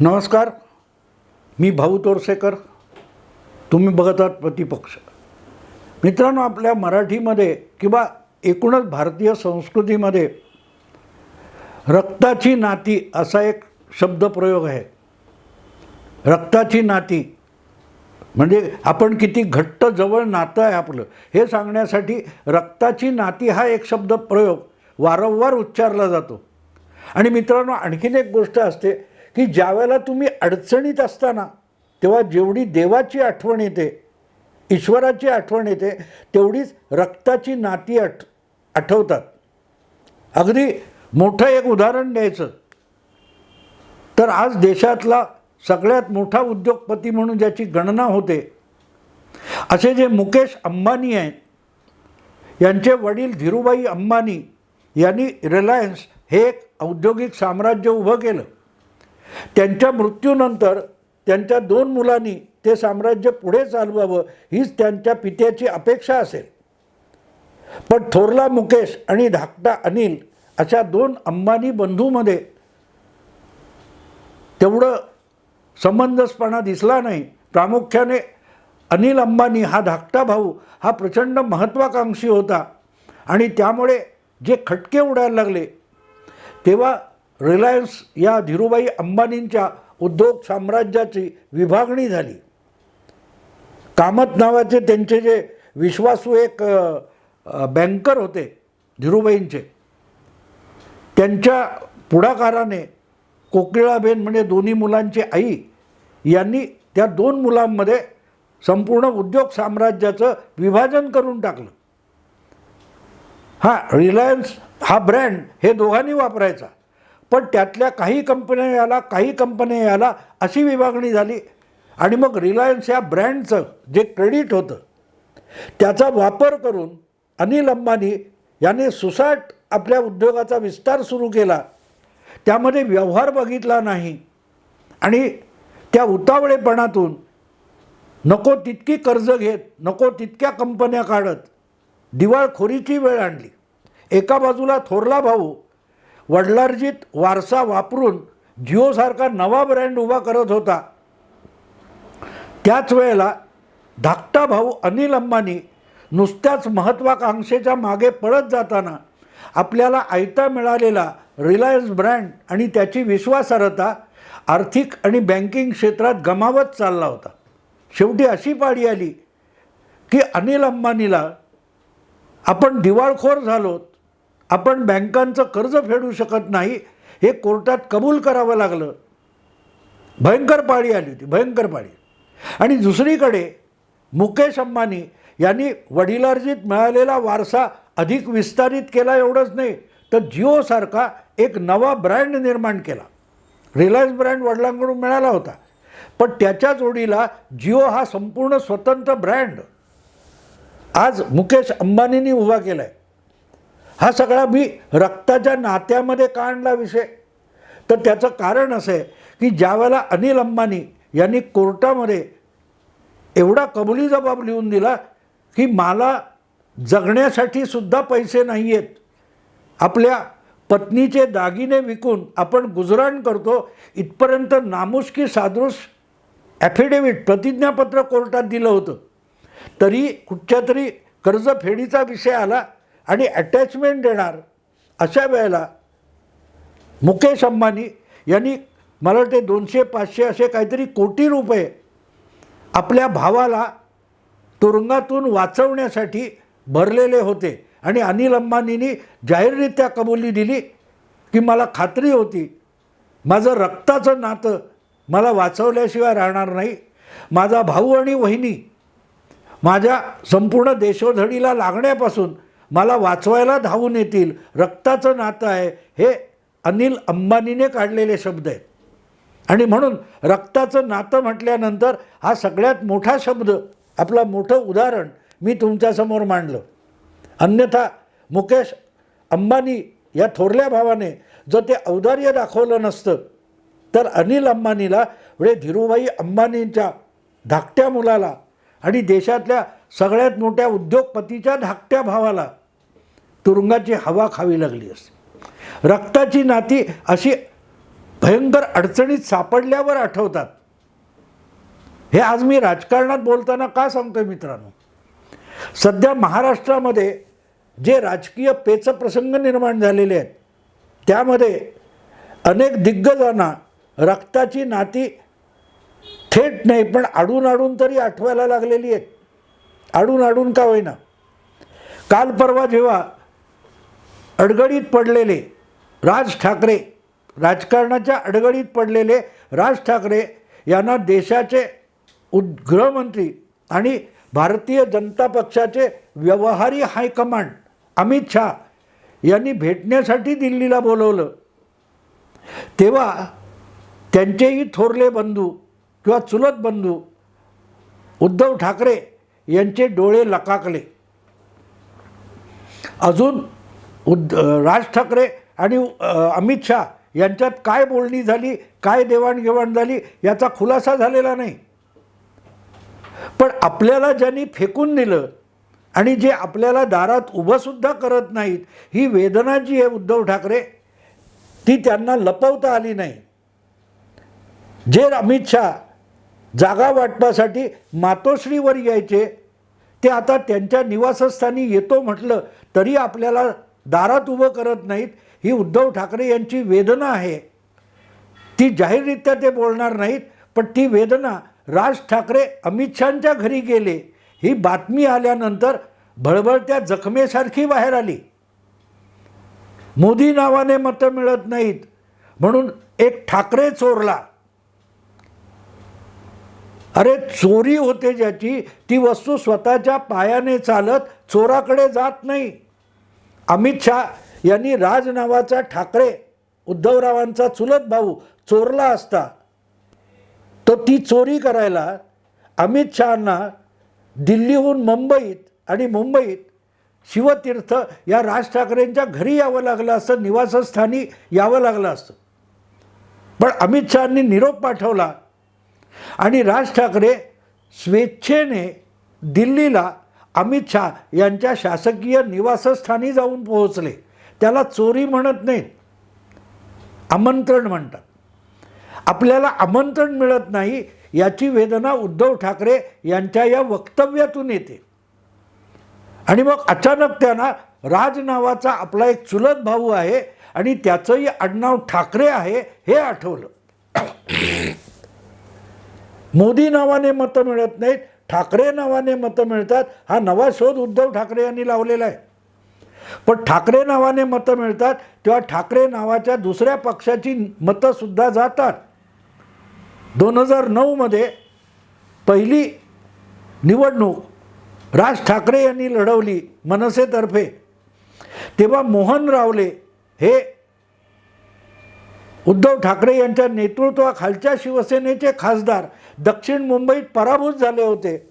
नमस्कार मी भाऊ तोरसेकर. तुम्ही बघत आहात प्रतिपक्ष. मित्रांनो आपल्या मराठीमध्ये किंवा एकूणच भारतीय संस्कृतीमध्ये रक्ताची नाती असा एक शब्दप्रयोग आहे. रक्ताची नाती म्हणजे आपण किती घट्ट जवळ नातं आहे आपलं. हे सांगण्यासाठी रक्ताची नाती हा एक शब्द प्रयोग वारंवार उच्चारला जातो. आणि मित्रांनो आणखीन एक गोष्ट असते की ज्यावेळेला तुम्ही अडचणीत असताना तेव्हा जेवढी देवाची आठवण येते ईश्वराची आठवण येते तेवढीच रक्ताची नाती आठ आठवतात. अगदी मोठं एक उदाहरण द्यायचं. तर आज देशातला सगळ्यात मोठा उद्योगपती म्हणून ज्याची गणना होते असे जे मुकेश अंबानी आहेत यांचे वडील धीरूभाई अंबानी यांनी रिलायन्स हे एक औद्योगिक साम्राज्य उभं केलं. त्यांच्या मृत्यूनंतर त्यांच्या दोन मुलांनी ते साम्राज्य पुढे चालवावं हीच त्यांच्या पित्याची अपेक्षा असेल. पण थोरला मुकेश आणि धाकटा अनिल अशा दोन अंबानी बंधूमध्ये तेवढं संबंधसपणा दिसला नाही. प्रामुख्याने अनिल अंबानी हा धाकटा भाऊ हा प्रचंड महत्त्वाकांक्षी होता. आणि त्यामुळे जे खटके उडायला लागले तेव्हा रिलायन्स या धीरूभाई अंबानींच्या उद्योग साम्राज्याची विभागणी झाली. कामत नावाचे त्यांचे जे विश्वासू एक बँकर होते धीरूबाईंचे त्यांच्या पुढाकाराने कोकिळाबेन म्हणजे दोन्ही मुलांची आई यांनी त्या दोन मुलांमध्ये संपूर्ण उद्योग साम्राज्याचं विभाजन करून टाकलं. हा रिलायन्स हा ब्रँड हे दोघांनी वापरायचा. पण त्यातल्या काही कंपन्या याला काही कंपन्या याला अशी विभागणी झाली. आणि मग रिलायन्स या ब्रँडचं जे क्रेडिट होतं त्याचा वापर करून अनिल अंबानी याने सुसाट आपल्या उद्योगाचा विस्तार सुरू केला. त्यामध्ये व्यवहार बघितला नाही. आणि त्या उतावळेपणातून नको तितकी कर्ज घेत नको तितक्या कंपन्या काढत दिवाळखोरीची वेळ आणली. एका बाजूला थोरला भाऊ वडलार्जित वारसा वापरून जिओसारखा नवा ब्रँड उभा करत होता. त्याच वेळेला धाकटा भाऊ अनिल अंबानी नुसत्याच महत्त्वाकांक्षेच्या मागे पळत जाताना आपल्याला आयता मिळालेला रिलायन्स ब्रँड आणि त्याची विश्वासार्हता आर्थिक आणि बँकिंग क्षेत्रात गमावत चालला होता. शेवटी अशी पाडी आली की अनिल अंबानीला आपण दिवाळखोर झालोत. आपण बँकांचं कर्ज फेडू शकत नाही हे कोर्टात कबूल करावं लागलं. भयंकर पाळी आली होती भयंकर पाळी. आणि दुसरीकडे मुकेश अंबानी यांनी वडिलार्जित मिळालेला वारसा अधिक विस्तारित केला एवढंच नाही तर जिओसारखा एक नवा ब्रँड निर्माण केला. रिलायन्स ब्रँड वडिलांकडून मिळाला होता. पण त्याच्या जोडीला जिओ हा संपूर्ण स्वतंत्र ब्रँड. आज मुकेश अंबानींनी उभा केला आहे हा सगळा मी रक्ताच्या नात्यामध्ये का आणला विषय? तर त्याचं कारण असं आहे की ज्यावेळेला अनिल अंबानी यांनी कोर्टामध्ये एवढा कबुली जबाब लिहून दिला की मला जगण्यासाठी सुद्धा पैसे नाही आहेत आपल्या पत्नीचे दागिने विकून आपण गुजराण करतो इथपर्यंत नामुष्की सादृश ॲफिडेव्हिट प्रतिज्ञापत्र कोर्टात दिलं होतं. तरी कुठच्या तरी कर्जफेडीचा विषय आला आणि अटॅचमेंट देणार अशा वेळेला मुकेश अंबानी यांनी मला वाटते दोनशे पाचशे असे काहीतरी कोटी रुपये आपल्या भावाला तुरुंगातून वाचवण्यासाठी भरलेले होते. आणि अनिल अंबानींनी जाहीररित्या कबुली दिली की मला खात्री होती माझं रक्ताचं नातं मला वाचवल्याशिवाय राहणार नाही. माझा भाऊ आणि वहिनी माझ्या संपूर्ण देशोधडीला लागण्यापासून मला वाचवायला धावून येतील रक्ताचं नातं आहे हे अनिल अंबानीने काढलेले शब्द आहेत. आणि म्हणून रक्ताचं नातं म्हटल्यानंतर हा सगळ्यात मोठा शब्द आपला मोठं उदाहरण मी तुमच्यासमोर मांडलं. अन्यथा मुकेश अंबानी या थोरल्या भावाने जर ते औदार्य दाखवलं नसतं तर अनिल अंबानीला म्हणजे धीरूभाई अंबानींच्या धाकट्या मुलाला आणि देशातल्या सगळ्यात मोठ्या उद्योगपतीच्या धाकट्या भावाला तुरुंगाची हवा खावी लागली असते. रक्ताची नाती अशी भयंकर अडचणीत सापडल्यावर आठवतात. हे आज मी राजकारणात बोलताना का सांगतोय मित्रांनो? सध्या महाराष्ट्रामध्ये जे राजकीय पेचप्रसंग निर्माण झालेले आहेत त्यामध्ये अनेक दिग्गजांना रक्ताची नाती थेट नाही पण आडून आडून तरी आठवायला लागलेली आहेत. आडून आडून का होईना. काल परवा जेव्हा अडगडीत पडलेले राज ठाकरे राजकारणाच्या अडगडीत पडलेले राज ठाकरे यांना देशाचे उद गृहमंत्री आणि भारतीय जनता पक्षाचे व्यवहारी हायकमांड अमित शहा यांनी भेटण्यासाठी दिल्लीला बोलवलं. तेव्हा त्यांचेही थोरले बंधू किंवा चुलत बंधू उद्धव ठाकरे यांचे डोळे लकाकले. अजून उद्ध राज ठाकरे आणि अमित शहा यांच्यात काय बोलणी झाली काय देवाणघेवाण झाली याचा खुलासा झालेला नाही. पण आपल्याला ज्यांनी फेकून दिलं आणि जे आपल्याला दारात उभंसुद्धा करत नाहीत ही वेदना जी आहे उद्धव ठाकरे ती त्यांना लपवता आली नाही. जे अमित शहा जागा वाटपासाठी मातोश्रीवर यायचे. ते आता त्यांच्या निवासस्थानी येतो म्हटलं तरी आपल्याला दारात उभं करत नाहीत ही उद्धव ठाकरे यांची वेदना आहे. ती जाहीररित्या ते बोलणार नाहीत पण ती वेदना राज ठाकरे अमित शहाच्या घरी गेले. ही बातमी आल्यानंतर भळबळत्या जखमेसारखी बाहेर आली. मोदी नावाने मतं मिळत नाहीत म्हणून एक ठाकरे चोरला. अरे चोरी होते ज्याची ती वस्तू स्वतःच्या पायाने चालत चोराकडे जात नाही. अमित शहा यांनी राज नावाचा ठाकरे उद्धवरावांचा चुलत भाऊ चोरला असता. तो ती चोरी करायला अमित शहांना दिल्लीहून मुंबईत आणि मुंबईत शिवतीर्थ या राज ठाकरेंच्या घरी यावं लागलं असतं निवासस्थानी यावं लागलं असतं. पण अमित शहांनी निरोप पाठवला. आणि राज ठाकरे स्वेच्छेने दिल्लीला अमित शहा यांच्या शासकीय निवासस्थानी जाऊन पोहोचले. त्याला चोरी म्हणत नाहीत. आमंत्रण म्हणतात. आपल्याला आमंत्रण मिळत नाही याची वेदना उद्धव ठाकरे यांच्या या वक्तव्यातून येते. आणि मग अचानक त्यांना राज नावाचा आपला एक चुलत भाऊ आहे आणि त्याचंही आडनाव ठाकरे आहे हे आठवलं. मोदी नावाने मतं मिळत नाहीत ठाकरे नावाने मतं मिळतात हा नवा शोध उद्धव ठाकरे यांनी लावलेला आहे. पण ठाकरे नावाने मतं मिळतात तेव्हा ठाकरे नावाच्या दुसऱ्या पक्षाची मतंसुद्धा जातात. दोन हजार नऊमध्ये पहिली निवडणूक राज ठाकरे यांनी लढवली मनसेतर्फे. तेव्हा मोहन रावले हे उद्धव ठाकरे यांच्या नेतृत्वाखालच्या शिवसेनेचे खासदार दक्षिण मुंबईत पराभूत झाले होते.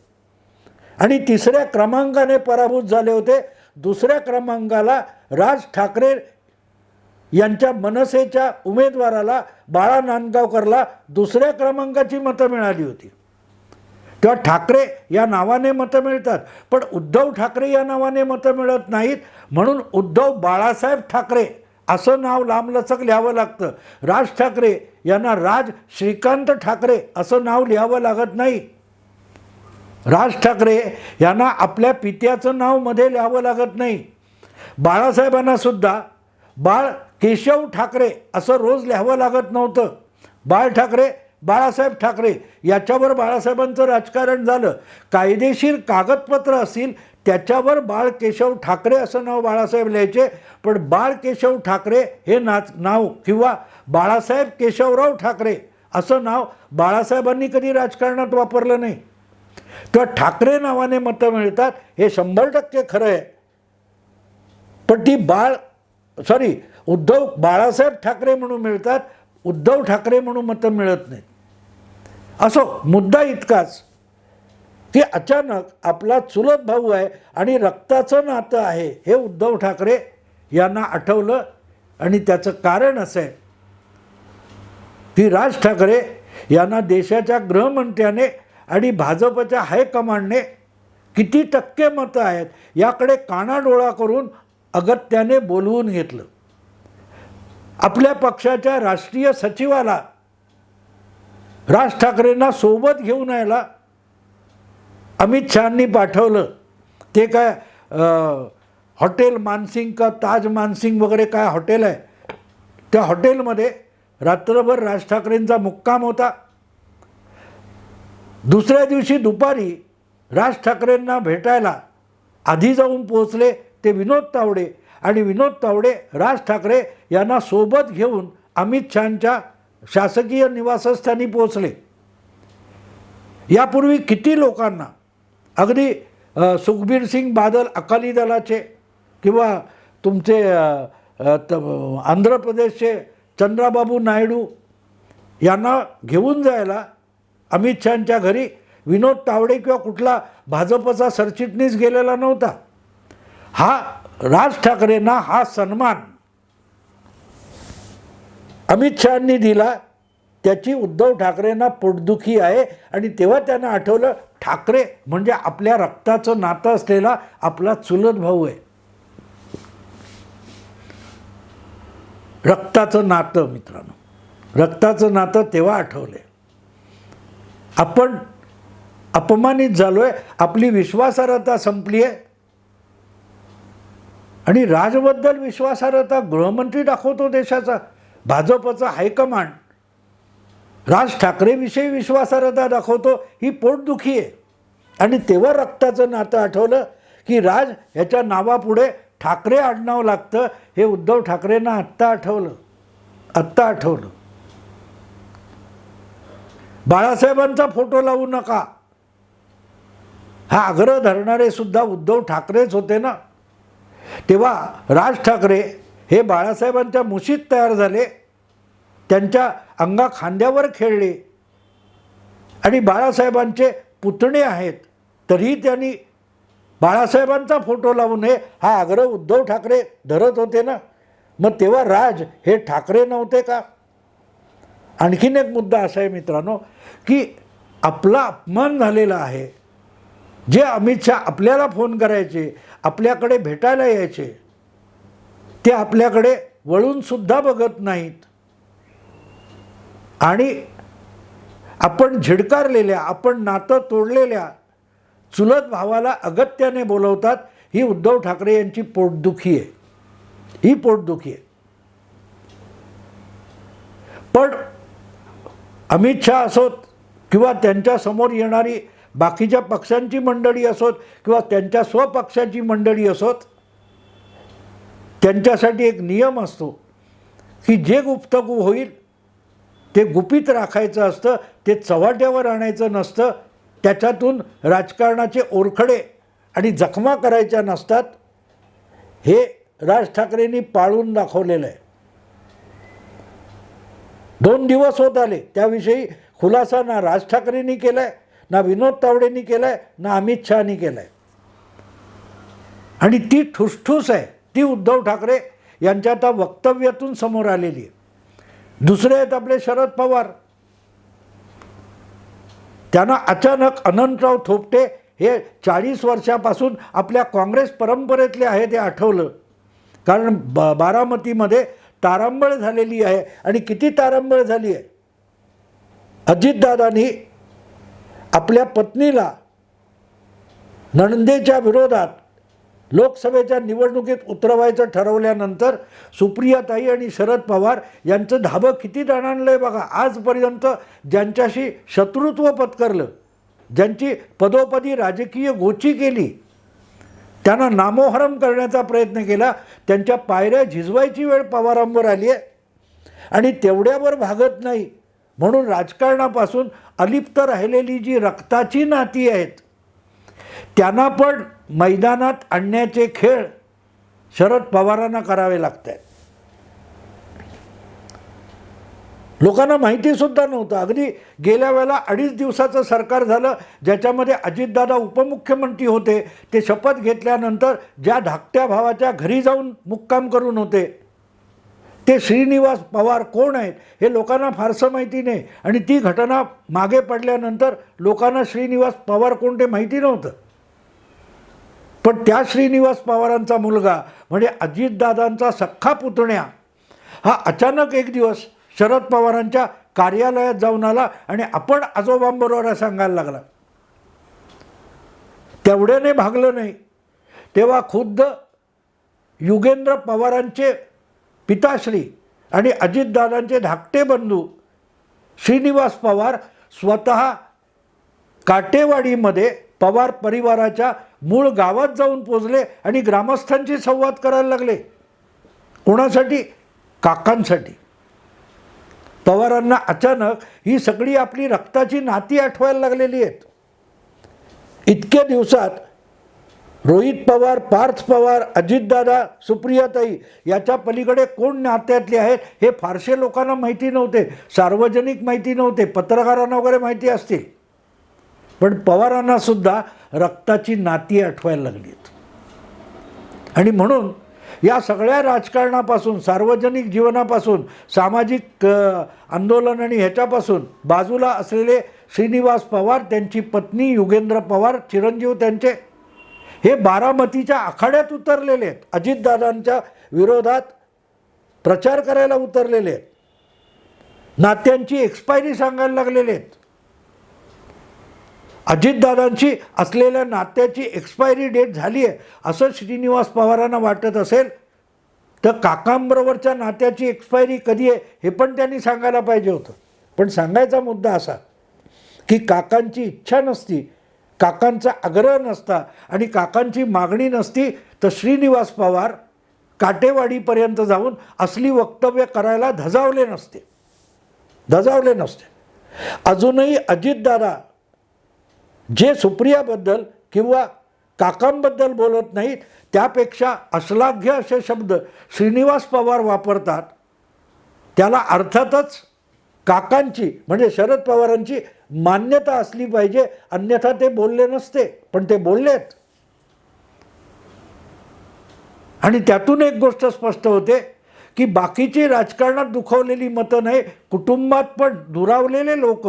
आणि तिसऱ्या क्रमांकाने पराभूत झाले होते. दुसऱ्या क्रमांकाला राज ठाकरे यांच्या मनसेच्या उमेदवाराला बाळा नांदगावकरला दुसऱ्या क्रमांकाची मतं मिळाली होती. तेव्हा ठाकरे या नावाने मतं मिळतात पण उद्धव ठाकरे या नावाने मतं मिळत नाहीत. म्हणून उद्धव बाळासाहेब ठाकरे असं नाव लांबलचक लिहावं लागतं. राज ठाकरे यांना राज श्रीकांत ठाकरे असं नाव लिहावं लागत नाही. राज ठाकरे यांना आपल्या पित्याचं नावमध्ये लिहावं लागत नाही. बाळासाहेबांना सुद्धा बाळ केशव ठाकरे असं रोज लिहावं लागत नव्हतं. बाळ ठाकरे बाळासाहेब ठाकरे याच्यावर बाळासाहेबांचं राजकारण झालं. कायदेशीर कागदपत्र असतील त्याच्यावर बाळ केशव ठाकरे असं नाव बाळासाहेब लिहायचे पण बाळ केशव ठाकरे हे नाच नाव किंवा बाळासाहेब केशवराव ठाकरे असं नाव बाळासाहेबांनी कधी राजकारणात वापरलं नाही. तेव्हा ठाकरे नावाने मतं मिळतात हे शंभर टक्के खरं आहे. पण ती बाळ सॉरी उद्धव बाळासाहेब ठाकरे म्हणून मिळतात उद्धव ठाकरे म्हणून मतं मिळत नाहीत. असो मुद्दा इतकाच. ती अचानक आपला चुलत भाऊ आहे आणि रक्ताचं नातं आहे हे उद्धव ठाकरे यांना आठवलं आणि त्याचं कारण असं आहे. की राज ठाकरे यांना देशाच्या गृहमंत्र्याने आणि भाजपच्या हायकमांडने किती टक्के मतं आहेत याकडे कानाडोळा करून अगत्याने बोलवून घेतलं. आपल्या पक्षाच्या राष्ट्रीय सचिवाला राज ठाकरेंना सोबत घेऊन यायला अमित शहानी पाठवलं. ते काय हॉटेल मानसिंग का ताज मानसिंग वगैरे काय हॉटेल आहे? त्या हॉटेलमध्ये रात्रभर राज ठाकरेंचा मुक्काम होता. दुसऱ्या दिवशी दुपारी राज ठाकरेंना भेटायला आधी जाऊन पोहोचले ते विनोद तावडे. आणि विनोद तावडे राज ठाकरे यांना सोबत घेऊन अमित शहांच्या शासकीय निवासस्थानी पोहोचले. यापूर्वी किती लोकांना? अगदी सुखबीर सिंग बादल अकाली दलाचे किंवा तुमचे त- आंध्र प्रदेशचे चंद्राबाबू नायडू यांना घेऊन जायला अमित शहांच्या घरी विनोद तावडे किंवा कुठला भाजपचा सरचिटणीस गेलेला नव्हता. हा राज ठाकरेंना हा सन्मान अमित शहांनी दिला त्याची उद्धव ठाकरेंना पोटदुखी आहे आणि तेव्हा त्यांना आठवलं ठाकरे म्हणजे आपल्या रक्ताचं नातं असलेला आपला चुलत भाऊ आहे. रक्ताचं नातं मित्रांनो. रक्ताचं नातं तेव्हा आठवले आपण अपमानित झालोय आपली विश्वासार्हता संपली आहे आणि राजबद्दल विश्वासार्हता गृहमंत्री दाखवतो देशाचा. भाजपचा हायकमांड. राज ठाकरेविषयी विश्वासार्हता दाखवतो ही पोटदुखी आहे. आणि तेव्हा रक्ताचं नातं आठवलं की राज ह्याच्या नावापुढे ठाकरे आडनाव लागतं हे उद्धव ठाकरेंना आत्ता आठवलं. आत्ता आठवलं. बाळासाहेबांचा फोटो लावू नका. हा आग्रह धरणारे सुद्धा उद्धव ठाकरेच होते ना. तेव्हा राज ठाकरे हे बाळासाहेबांच्या मुशीत तयार झाले. त्यांच्या अंगा खांद्यावर खेळले. आणि बाळासाहेबांचे पुतणे आहेत. तरीही त्यांनी बाळासाहेबांचा फोटो लावू नये हा आग्रह उद्धव ठाकरे धरत होते ना? मग तेव्हा राज हे ठाकरे नव्हते का? आणखीन एक मुद्दा असा आहे मित्रांनो की आपला अपमान झालेला आहे. जे अमित शहा आपल्याला फोन करायचे आपल्याकडे भेटायला यायचे ते आपल्याकडे वळूनसुद्धा बघत नाहीत. आणि आपण झिडकारलेल्या आपण नातं तोडलेल्या चुलत भावाला अगत्याने बोलवतात ही उद्धव ठाकरे यांची पोटदुखी आहे. ही पोटदुखी आहे. पण अमित शहा असोत किंवा त्यांच्यासमोर येणारी बाकीच्या पक्षांची मंडळी असोत किंवा त्यांच्या स्वपक्षाची मंडळी असोत त्यांच्यासाठी एक नियम असतो की जे गुप्तगू होईल ते गुपित राखायचं असतं ते चव्हाट्यावर आणायचं नसतं त्याच्यातून राजकारणाचे ओरखडे आणि जखमा करायच्या नसतात हे राज ठाकरेंनी पाळून दाखवलेलं आहे. दोन दिवस होत आले त्याविषयी खुलासा ना राज ठाकरेंनी केला आहे ना विनोद तावडेंनी केला आहे ना अमित शहानी केला आहे आणि ती ठुसठूस आहे ती उद्धव ठाकरे यांच्या आता वक्तव्यातून समोर आलेली आहे. दुसरे आहेत आपले शरद पवार. त्यांना अचानक अनंतराव थोपटे हे चाळीस वर्षापासून आपल्या काँग्रेस परंपरेतले आहे ते आठवलं. कारण ब बारामतीमध्ये तारांबळ झालेली आहे आणि किती तारांबळ झाली आहे? अजितदादांनी आपल्या पत्नीला नणंदेच्या विरोधात लोकसभेच्या निवडणुकीत उतरवायचं ठरवल्यानंतर सुप्रियाताई आणि शरद पवार यांचं धाबं किती दणाणलं आहे बघा. आजपर्यंत ज्यांच्याशी शत्रुत्व पत्करलं ज्यांची पदोपदी राजकीय गोची केली त्यांना नामोहरम करण्याचा प्रयत्न केला त्यांच्या पायऱ्या झिजवायची वेळ पवारांवर आली आहे आणि तेवढ्यावर भागत नाही. म्हणून राजकारणापासून अलिप्त राहिलेली जी रक्ताची नाती आहेत त्यांना पण मैदानात आणण्याचे खेळ शरद पवारांना करावे लागत. आहेत लोकांना माहितीसुद्धा नव्हतं. अगदी गेल्या वेळेला अडीच दिवसाचं सरकार झालं ज्याच्यामध्ये अजितदादा उपमुख्यमंत्री होते ते शपथ घेतल्यानंतर ज्या धाकट्या भावाच्या घरी जाऊन मुक्काम करून होते ते श्रीनिवास पवार कोण आहेत हे लोकांना फारसं माहिती नाही. आणि ती घटना मागे पडल्यानंतर लोकांना श्रीनिवास पवार कोण ते माहिती नव्हतं. पण त्या श्रीनिवास पवारांचा मुलगा म्हणजे अजितदादांचा सख्खा पुतण्या हा अचानक एक दिवस शरद पवारांच्या कार्यालयात जाऊन आला आणि आपण आजोबांबरोबर सांगायला लागला. तेवढ्याने भागलं नाही. तेव्हा खुद्द युगेंद्र पवारांचे पिताश्री आणि अजितदादांचे धाकटे बंधू श्रीनिवास पवार स्वतः काटेवाडीमध्ये पवार परिवाराच्या मूळ गावात जाऊन पोचले आणि ग्रामस्थांशी संवाद करायला लागले. कोणासाठी? काकांसाठी. पवारांना अचानक ही सगळी आपली रक्ताची नाती आठवायला लागलेली आहेत. इतक्या दिवसात रोहित पवार पार्थ पवार अजितदादा सुप्रियाताई याच्या पलीकडे कोण नात्यातले आहेत हे फारसे लोकांना माहिती नव्हते. सार्वजनिक माहिती नव्हते. पत्रकारांना वगैरे माहिती असतील. पण पवारांना सुद्धा रक्ताची नाती आठवायला लागलीत. आणि म्हणून या सगळ्या राजकारणापासून सार्वजनिक जीवनापासून सामाजिक आंदोलन आणि ह्याच्यापासून बाजूला असलेले श्रीनिवास पवार त्यांची पत्नी युगेंद्र पवार चिरंजीव त्यांचे हे बारामतीच्या आखाड्यात उतरलेले आहेत. अजितदादांच्या विरोधात प्रचार करायला उतरलेले आहेत. नात्यांची एक्सपायरी सांगायला लागलेले आहेत. अजितदादांची असलेल्या नात्याची एक्सपायरी डेट झाली आहे असं श्रीनिवास पवारांना वाटत असेल तर काकांबरोबरच्या नात्याची एक्सपायरी कधी आहे हे पण त्यांनी सांगायला पाहिजे होतं. पण सांगायचा मुद्दा असा की काकांची इच्छा नसती काकांचा आग्रह नसता आणि काकांची मागणी नसती तर श्रीनिवास पवार काटेवाडीपर्यंत जाऊन असली वक्तव्य करायला धजावले नसते. धजावले नसते. अजूनही अजितदादा जे सुप्रियाबद्दल किंवा काकांबद्दल बोलत नाहीत त्यापेक्षा अश्लाघ्य असे शब्द श्रीनिवास पवार वापरतात त्याला अर्थातच काकांची म्हणजे शरद पवारांची मान्यता असली पाहिजे अन्यथा ते बोलले नसते पण ते बोललेत. आणि त्यातून एक गोष्ट स्पष्ट होते की बाकीची राजकारणात दुखवलेली मतं नाही कुटुंबात पण दुरावलेले लोक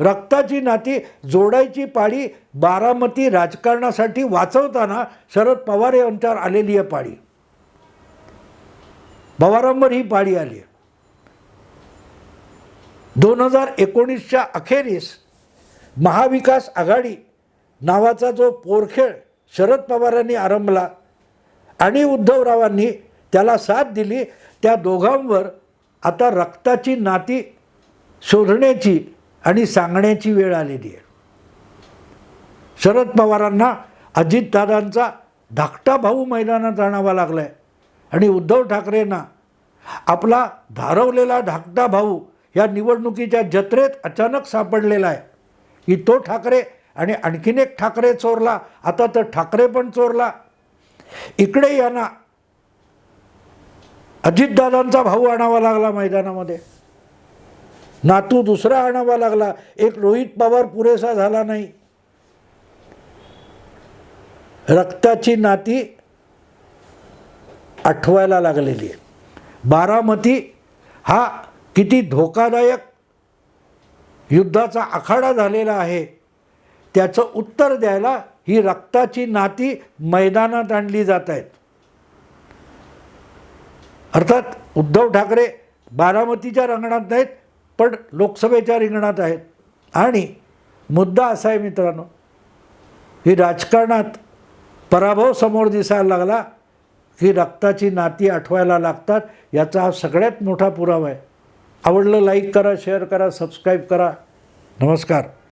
रक्ताची नाती जोडायची पाळी बारामती राजकारणासाठी वाचवताना शरद पवार यांच्यावर आलेली आहे पाळी. पवारांवर ही पाळी आली आहे. दोन हजार एकोणीसच्या अखेरीस महाविकास आघाडी नावाचा जो पोरखेळ शरद पवारांनी आरंभला आणि उद्धवरावांनी त्याला साथ दिली त्या दोघांवर आता रक्ताची नाती शोधण्याची आणि सांगण्याची वेळ आलेली आहे. शरद पवारांना अजितदादांचा धाकटा भाऊ मैदानात आणावा लागला आहे आणि उद्धव ठाकरेंना आपला धारवलेला धाकटा भाऊ या निवडणुकीच्या जत्रेत अचानक सापडलेला आहे. की तो ठाकरे आणि आणखीन एक ठाकरे चोरला आता तर ठाकरे पण चोरला. इकडे यांना अजितदादांचा भाऊ आणावा लागला मैदानामध्ये. नातू दुसरा आणावा लागला. एक रोहित पवार पुरेसा झाला नाही. रक्ताची नाती आठवायला लागलेली आहे. बारामती हा किती धोकादायक युद्धाचा आखाडा झालेला आहे. त्याचं उत्तर द्यायला ही रक्ताची नाती मैदानात आणली जात आहेत. अर्थात उद्धव ठाकरे बारामतीच्या रंगणात नाहीत पण लोकसभेच्या रिंगणात आहेत. आणि मुद्दा असा आहे मित्रांनो ही राजकारणात पराभव समोर दिसायला लागला की रक्ताची नाती आठवायला लागतात याचा हा सगळ्यात मोठा पुरावा आहे. आवडलं लाईक करा शेअर करा सबस्क्राईब करा. नमस्कार.